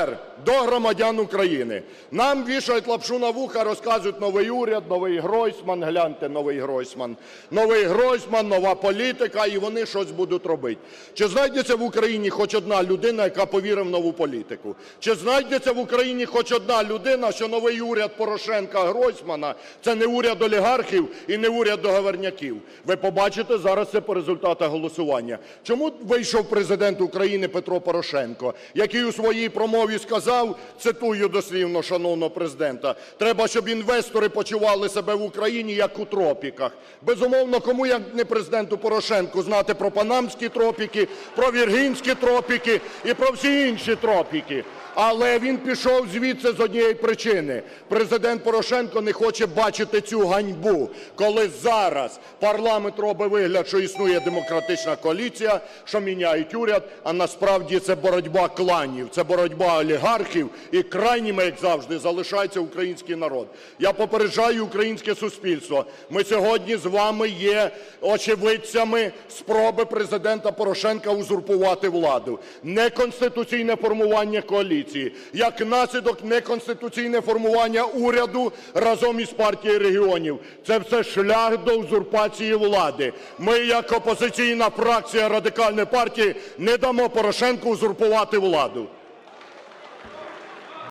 Тепер до громадян України. Нам вішають лапшу на вуха, розказують новий уряд, новий Гройсман. Гляньте, новий Гройсман. Новий Гройсман, нова політика, і вони щось будуть робити. Чи знайдеться в Україні хоч одна людина, яка повірить в нову політику? Чи знайдеться в Україні хоч одна людина, що новий уряд Порошенка Гройсмана – це не уряд олігархів і не уряд договорняків? Ви побачите зараз це по результатах голосування. Чому вийшов президент України Петро Порошенко, який у своїй промові сказав, цитую дослівно шановного президента, треба, щоб інвестори почували себе в Україні як у тропіках. Безумовно, кому як не президенту Порошенку знати про панамські тропіки, про віргінські тропіки і про всі інші тропіки. Але він пішов звідси з однієї причини. Президент Порошенко не хоче бачити цю ганьбу, коли зараз парламент робить вигляд, що існує демократична коаліція, що міняють уряд, а насправді це боротьба кланів, це боротьба олігархів і крайніми, як завжди, залишається український народ. Я попереджаю українське суспільство. Ми сьогодні з вами є очевидцями спроби президента Порошенка узурпувати владу. Неконституційне формування коаліції, як наслідок неконституційне формування уряду разом із партією регіонів. Це все шлях до узурпації влади. Ми, як опозиційна фракція Радикальної партії, не дамо Порошенку узурпувати владу.